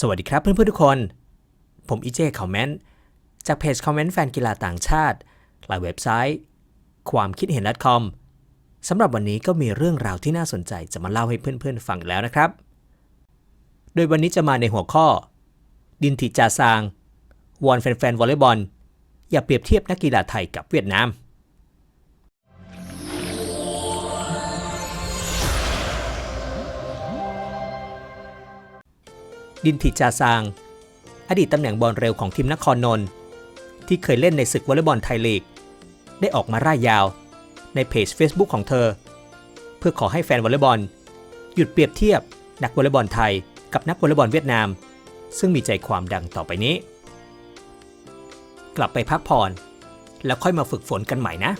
สวัสดีครับเพื่อนๆทุกคน ผมอีเจคอมเมนต์จากเพจคอมเมนต์แฟนกีฬาต่างชาติ หลายเว็บไซต์ ความคิดเห็น .com สำหรับวันนี้ก็มีเรื่องราวที่น่าสนใจจะมาเล่าให้เพื่อนๆฟังแล้วนะครับ โดยวันนี้จะมาในหัวข้อ ดินทิจาซางวอนแฟนๆวอลเลย์บอลอย่าเปรียบเทียบนักกีฬาไทยกับเวียดนาม ดินทิจาซาง อดีตตำแหน่งบอลเร็วของทีมนครนนท์ที่เคยเล่นในศึกวอลเลย์บอลไทยลีก ได้ออกมาร่ายยาว ในเพจ Facebook ของเธอ เพื่อขอให้แฟนวอลเลย์บอล หยุดเปรียบเทียบนักวอลเลย์บอลไทยกับนักวอลเลย์บอลเวียดนาม ซึ่งมีใจความดังต่อไปนี้ กลับไปพักผ่อน แล้วค่อยมาฝึกฝนกันใหม่นะ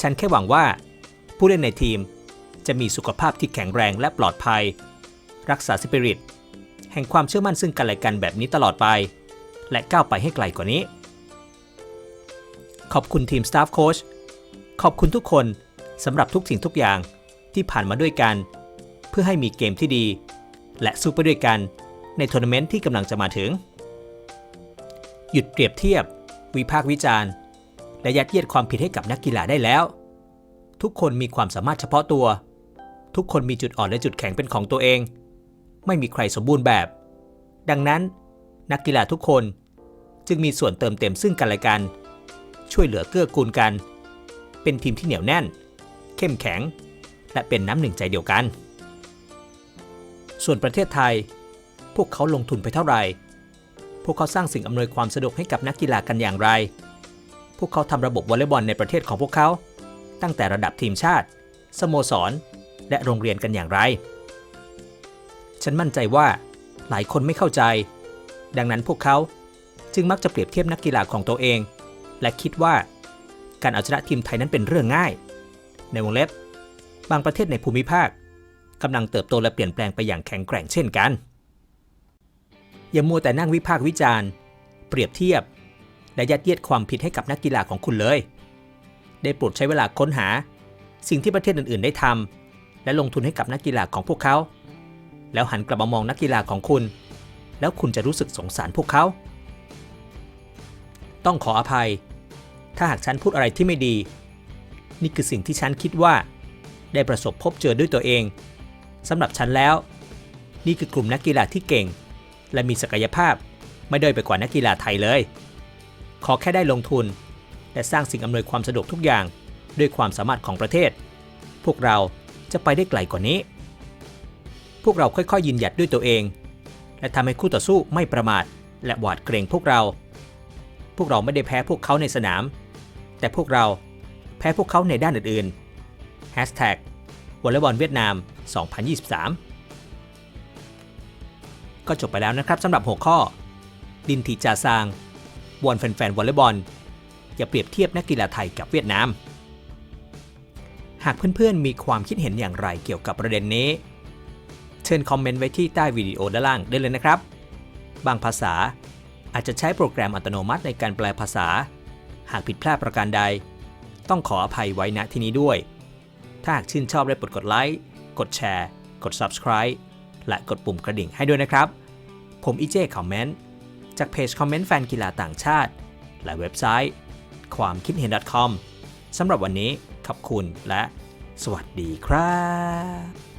ฉันแค่หวังว่า ผู้เล่นในทีมจะมีสุขภาพที่แข็งแรงและปลอดภัย รักษาสปิริตแห่งความเชื่อมั่นซึ่งกันและกันแบบนี้ตลอดไป และก้าวไปให้ไกลกว่านี้ ขอบคุณทีมสตาฟโค้ชขอบคุณทุกคนสำหรับทุกสิ่งทุกอย่างที่ผ่านมาด้วยกัน เพื่อให้มีเกมที่ดี และสู้ไปด้วยกันในทัวร์นาเมนต์ที่กำลังจะมาถึง หยุดเปรียบเทียบ วิพากษ์วิจารณ์ และยัดเยียดความผิดให้กับนักกีฬาได้แล้ว ทุกคนมีความสามารถเฉพาะตัว ทุกคนมีจุดอ่อนและจุดแข็งเป็นของตัวเอง ไม่มีใครสมบูรณ์แบบ ดังนั้น นักกีฬาทุกคนจึงมีส่วนเติมเต็มซึ่งกันและกัน ช่วยเหลือเกื้อกูลกัน เป็นทีมที่เหนียวแน่น เข้มแข็ง และเป็นน้ำหนึ่งใจเดียวกัน ส่วนประเทศไทย พวกเขาลงทุนไปเท่าไหร่ พวกเขาสร้างสิ่งอำนวยความสะดวกให้กับนักกีฬากันอย่างไร พวกเขาทำระบบวอลเลย์บอลในประเทศของพวกเขา ตั้งแต่ระดับทีมชาติ สโมสร และโรงเรียนกันอย่างไร ฉันมั่นใจว่าหลายคนไม่เข้าใจ ดังนั้นพวกเขาจึงมักจะเปรียบเทียบนักกีฬาของตัวเอง และคิดว่า การเอาชนะทีมไทยนั้นเป็นเรื่องง่าย ในวงเล็บบางประเทศในภูมิภาคกำลังเติบโตและเปลี่ยนแปลงไปอย่างแข็งแกร่งเช่นกัน อย่ามัวแต่นั่งวิพากษ์วิจารณ์ เปรียบเทียบ และยัดเยียดความผิดให้กับนักกีฬาของคุณเลย ได้โปรดใช้เวลาค้นหา สิ่งที่ประเทศอื่น ๆ ได้ทำและลงทุนให้กับนักกีฬาของพวกเขา แล้วหันกลับมามองนักกีฬาของคุณ แล้วคุณจะรู้สึกสงสารพวกเขา ต้องขออภัย ถ้าหากฉันพูดอะไรที่ไม่ดี นี่คือสิ่งที่ฉันคิดว่า ได้ประสบพบเจอด้วยตัวเองสำหรับฉันแล้ว นี่คือกลุ่มนักกีฬาที่เก่ง และมีศักยภาพไม่ด้อยไปกว่านักกีฬาไทยเลย ขอแค่ได้ลงทุน และสร้างสิ่งอำนวยความสะดวกทุกอย่าง ด้วยความสามารถของประเทศ พวกเราจะไปได้ไกลกว่านี้ พวกเราค่อยๆยืนหยัดด้วยตัวเอง และทำให้คู่ต่อสู้ไม่ประมาท และหวาดเกรงพวกเรา พวกเราไม่ได้แพ้พวกเขาในสนาม แต่พวกเราแพ้พวกเขาในด้านอื่นๆ Hashtag วอลเลย์บอลเวียดนาม 2023 ก็จบไปแล้วนะครับสำหรับหัวข้อ ดินทิจาซางวอนแฟนๆวอลเลย์บอล อย่าเปรียบเทียบนักกีฬาไทยกับเวียดนาม หากเพื่อนๆมีความคิดเห็นอย่างไรเกี่ยวกับประเด็นนี้ เชิญคอมเมนต์ไว้ที่ใต้วิดีโอด้านล่างได้เลยนะครับ บางภาษาอาจจะใช้โปรแกรมอัตโนมัติในการแปลภาษา หากผิดพลาดประการใด ต้องขออภัยไว้ณที่นี้ด้วย ถ้าหากชื่นชอบได้โปรดกดไลค์กดแชร์ กด Subscribe และกดปุ่มกระดิ่งให้ด้วยนะครับ ผมอีเจคอมเมนต์จากเพจคอมเมนต์แฟนกีฬาต่างชาติ และเว็บไซต์ ความคิดเห็น .com สำหรับวันนี้ขอบคุณและสวัสดีครับ